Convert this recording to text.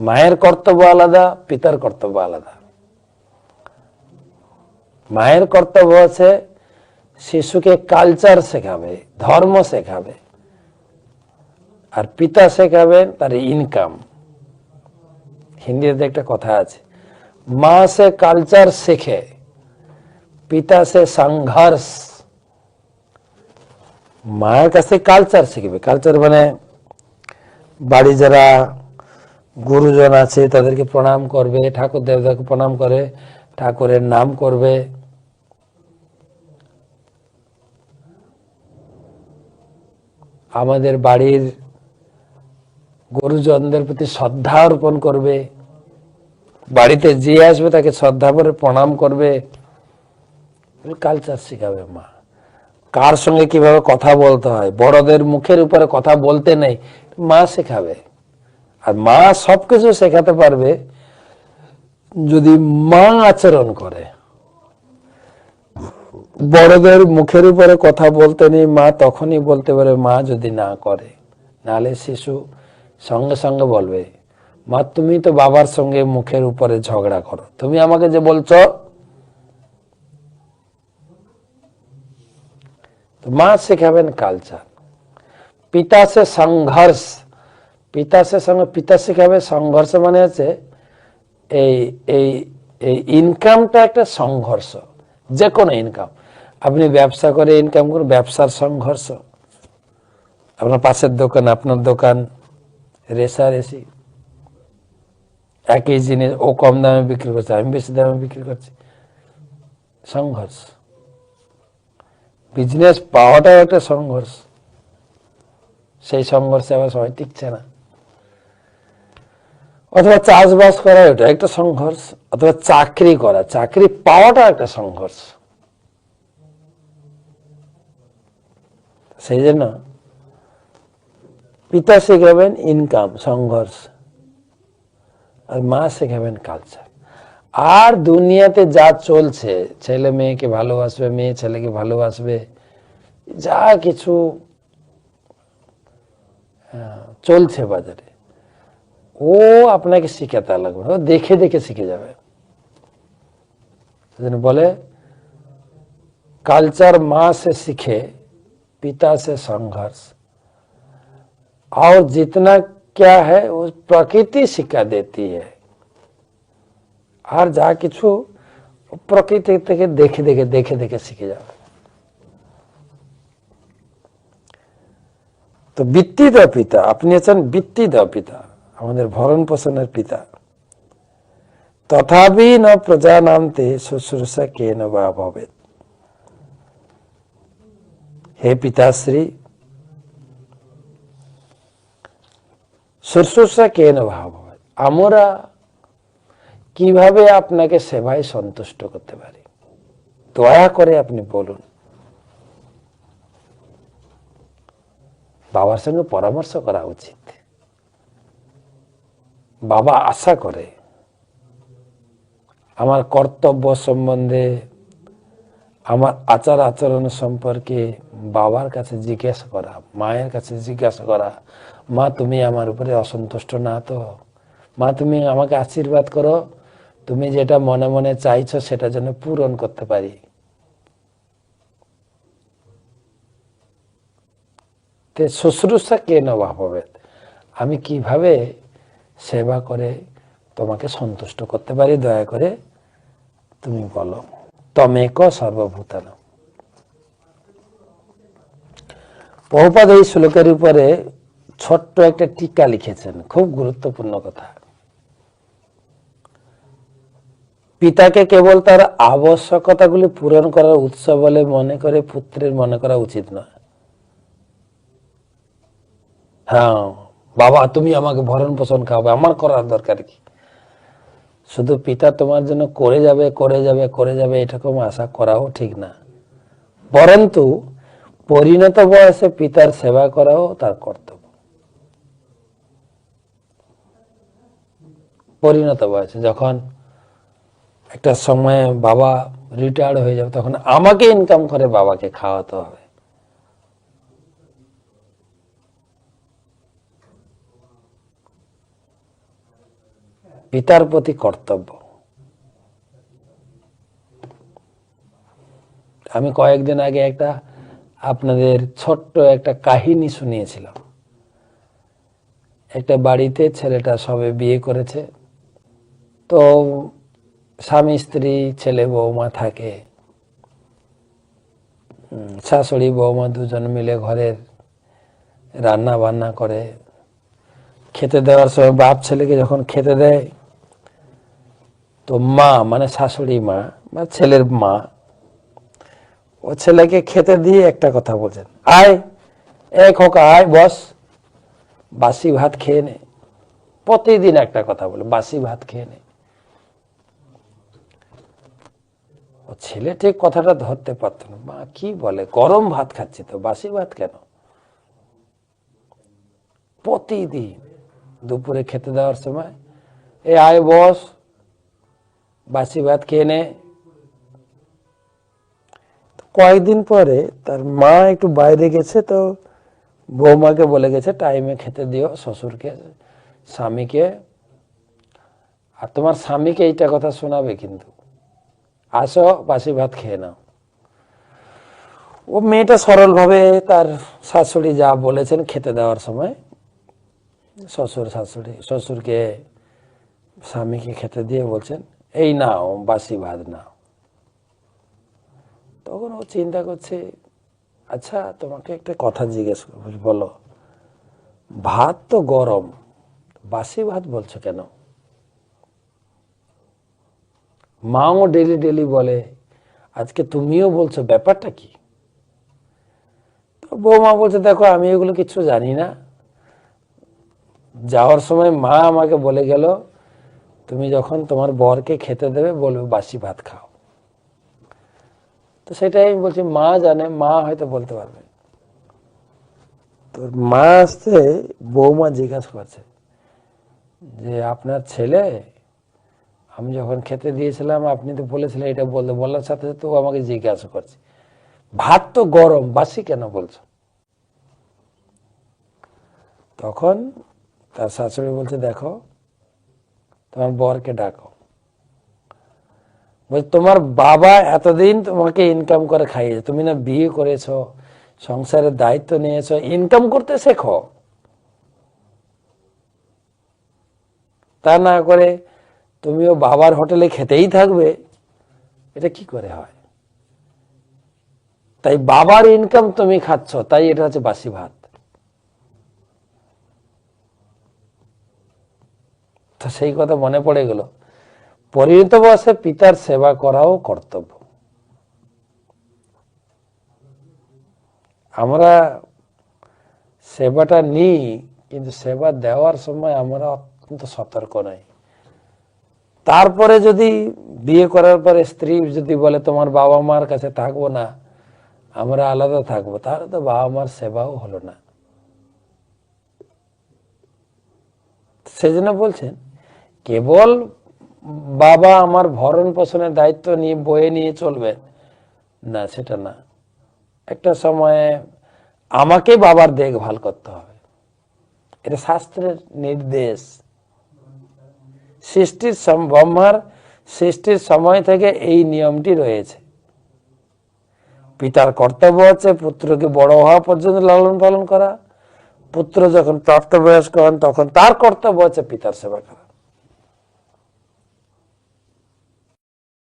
মায়ের কর্তব্য আলাদা, পিতার কর্তব্য আলাদা। মায়ের কর্তব্য আছে শিশুকে কালচার শেখাবে, ধর্ম শেখাবে। আর পিতা শেখাবেন তার ইনকাম হিন্দিতে একটা কথা আছে, মা সে কালচার শেখে, পিতা সে সংঘর্ষ। মায়ের কাছে কালচার শিখবে। কালচার মানে বাড়ি যারা গুরুজন আছে, তাদেরকে প্রণাম করবে, ঠাকুর দেবতাকে প্রণাম করে, ঠাকুরের নাম করবে। আমাদের বাড়ির গুরুজনদের প্রতি শ্রদ্ধা অর্পণ করবে। বাড়িতে যে আসবে তাকে শ্রদ্ধা করে প্রণাম করবে। কালচার শিখাবে মা। কার সঙ্গে কীভাবে কথা বলতে হয়? বড়দের মুখের উপরে কথা বলতে নেই, মা শেখাবে। আর মা সবকিছু শেখাতে পারবে যদি মা আচরণ করে। বড়দের মুখের উপরে কথা বলতে নেই, মা তখনই বলতে পারে, মা যদি না করে, নালে শিশু সঙ্গে সঙ্গে বলবে, মা, তুমি তো বাবার সঙ্গে মুখের উপরে ঝগড়া করো, তুমি আমাকে যে বলছো? মা শেখাবেন কালচার পিতা সে সংঘর্ষ পিতা সে সঙ্গে পিতা শেখাবে সংঘর্ষ মানে হচ্ছে এই এই এই ইনকামটা একটা সংঘর্ষ যে কোনো ইনকাম আপনি ব্যবসা করে ইনকাম করুন, ব্যবসার সংঘর্ষ। আপনার পাশের দোকান, আপনার দোকান রেসারেসি একই জিনিস, ও কম দামে বিক্রি করছে, আমি বেশি দামে বিক্রি করছি। সংঘর্ষ। বিজনেস পাওয়াটাও একটা সংঘর্ষ। সেই সংঘর্ষে আবার সবাই টিকছে না। অথবা চাষবাস করা এটা একটা সংঘর্ষ, অথবা চাকরি করা, চাকরি পাওয়াটা একটা সংঘর্ষ। সেই জন্য পিতা শেখাবেন ইনকাম সংঘর্ষ, আর মা শেখাবেন কালচার আর দুনিয়াতে যা চলছে, ছেলে মেয়েকে ভালোবাসবে, মেয়ে ছেলেকে ভালোবাসবে, যা কিছু চলছে বাজারে। ও আপনাকে শিখাতে লাগবে না, ও দেখে দেখে শিখে যাবে সেজন্য বলে कल्चर माँ से सीखे पिता से संघर्ष और जितना क्या है वो प्रकृति শিক্ষা देती है আর যা কিছু প্রকৃতি থেকে দেখে দেখে দেখে দেখে শিখে যাবে তো বৃত্তি দেওয়া পিতা আপনি আছেন বৃত্তি দেওয়া পিতা আমাদের ভরণ পোষণের পিতা। তথাপি ন প্রজা নামতে শুশ্রূষা কে ন বা ভবে হে পিতাশ্রী, শুশ্রূষা কে ন ভাব আমরা কীভাবে আপনাকে সেবায় সন্তুষ্ট করতে পারি? দয়া করে আপনি বলুন। বাবার সঙ্গে পরামর্শ করা উচিত। বাবা আশা করে, আমার কর্তব্য সম্বন্ধে, আমার আচার আচরণ সম্পর্কে বাবার কাছে জিজ্ঞাসা করা, মায়ের কাছে জিজ্ঞাসা করা, মা, তুমি আমার উপরে অসন্তুষ্ট না তো? মা, তুমি আমাকে আশীর্বাদ করো। তুমি যেটা মনে মনে চাইছো সেটা যেন পূরণ করতে পারি। তে শুশ্রূষা কে নবা হবে আমি কীভাবে সেবা করে তোমাকে সন্তুষ্ট করতে পারি, দয়া করে তুমি বলো। তমেক সর্বভূতান। বহুপাদ এই শ্লোকের উপরে ছোট্ট একটা টিকা লিখেছেন, খুব গুরুত্বপূর্ণ কথা। পিতাকে কেবল তার আবশ্যকতাগুলি পূরণ করার উৎসব বলে মনে করে পুত্রের মনে করা উচিত নয়। হ্যাঁ। বাবা, তুমি আমাকে ভরণ পোষণ খাওয়াবে, আমার করার দরকার কি? শুধু পিতা তোমার জন্য করে যাবে করে যাবে করে যাবে এরকম আশা করাও ঠিক না। পরন্তু পরিণত বয়সে পিতার সেবা করাও তার কর্তব্য। পরিণত বয়সে যখন একটা সময়ে বাবা রিটায়ার্ড হয়ে যাবে, তখন আমাকে ইনকাম করে বাবাকে খাওয়াতে হবে। পিতার প্রতি কর্তব্য। আমি কয়েকদিন আগে একটা আপনাদের ছোট্ট একটা কাহিনী শুনিয়েছিলাম। একটা বাড়িতে ছেলেটা সবে বিয়ে করেছে। তো স্বামী, স্ত্রী, ছেলে, বৌমা থাকে। শাশুড়ি, বৌমা দুজন মিলে ঘরের রান্না বান্না করে। খেতে দেওয়ার সময় বাপ ছেলেকে যখন খেতে দেয়, তো মা মানে শাশুড়ি মা, বা ছেলের মা, ও ছেলেকে খেতে দিয়ে একটা কথা বলছেন, আয় এক হোক আয়, বস, বাসি ভাত খেয়ে নে। প্রতিদিন একটা কথা বলে, বাসি ভাত খেয়ে নে। ও ছেলে ঠিক কথাটা ধরতে পারত না, মা, কি বলে? গরম ভাত খাচ্ছি তো, বাসি ভাত কেন? প্রতিদিন দুপুরে খেতে দেওয়ার সময় এ আয় বস, বাসি ভাত খেয়ে নে। কয়েকদিন পরে তার মা একটু বাইরে গেছে, তো বৌমাকে বলে গেছে, টাইমে খেতে দিও শ্বশুরকে, স্বামীকে। আর তোমার স্বামীকে এইটা কথা শোনাবে কিন্তু। আসো, বাসি ভাত খেয়ে নাও। ও মেয়েটা সরলভাবে তার শাশুড়ি যা বলেছেন খেতে দেওয়ার সময় শ্বশুর শাশুড়ি, শ্বশুরকে স্বামীকে খেতে দিয়ে বলছেন, এই নাও, বাসি ভাত নাও। তখন ও চিন্তা করছে আচ্ছা তোমাকে একটা কথা জিজ্ঞেস করব, বলো ভাত তো গরম, বাসি ভাত বলছো কেন? মাও ডেলি ডেলি বলে, আজকে তুমিও বলছো, ব্যাপারটা কি? তো বৌমা বলছে, দেখো, আমি এগুলো কিছু জানি না যাওয়ার সময় মা আমাকে বলে গেল, তুমি যখন তোমার বরকে খেতে দেবে, বলবে বাসি ভাত খাও। তো সেটাই আমি বলছি, মা জানে, মা হয়তো বলতে পারবে। তোর মা আসতে বৌমা জিজ্ঞাসা করছে যে, আপনার ছেলে? আমি যখন খেতে দিয়েছিলাম, আপনি তো বলেছিলেন এটা বলতে, বলার সাথে সাথে ও আমাকে জিজ্ঞাসা করছে। ভাত তো গরম, বাসি কেন বলছো? তখন তার শাশুড়ি বলছে, দেখো, তোমার বরকে ডাকো। বলছে, তোমার বাবা এতদিন তোমাকে ইনকাম করে খাইয়েছে। তুমি না বিয়ে করেছ, সংসারের দায়িত্ব নিয়েছো ইনকাম করতে শেখো। তা না করে তুমিও বাবার হোটেলে খেতেই থাকবে, এটা কি করে হয়? তাই বাবার ইনকাম তুমি খাচ্ছ, তাই এটা হচ্ছে বাসি ভাত। তো সেই কথা মনে পড়ে গেল। পরিণত বয়সে পিতার সেবা করাও কর্তব্য। আমরা সেবাটা নিই, কিন্তু সেবা দেওয়ার সময় আমরা অত্যন্ত সতর্ক নই। তারপরে যদি বিয়ে করার পরে স্ত্রী যদি বলে, তোমার বাবা মার কাছে থাকব না, আমরা আলাদা থাকব, তাহলে তো বাবা মার সেবাও হলো না। সেজন্য বলছেন কেবল বাবা আমার ভরণ পোষণের দায়িত্ব নিয়ে বয়ে নিয়ে চলবে? না, সেটা না। একটা সময়ে আমাকে বাবার দেখভাল করতে হবে। এটা শাস্ত্রের নির্দেশ। সৃষ্টির ব্রহ্মার সৃষ্টির সময় থেকে এই নিয়মটি রয়েছে। পিতার কর্তব্য হচ্ছে পুত্রকে বড় হওয়া পর্যন্ত লালন পালন করা। পুত্র যখন প্রাপ্তবয়স্ক হন, তখন তার কর্তব্য হচ্ছে পিতার সেবা করা।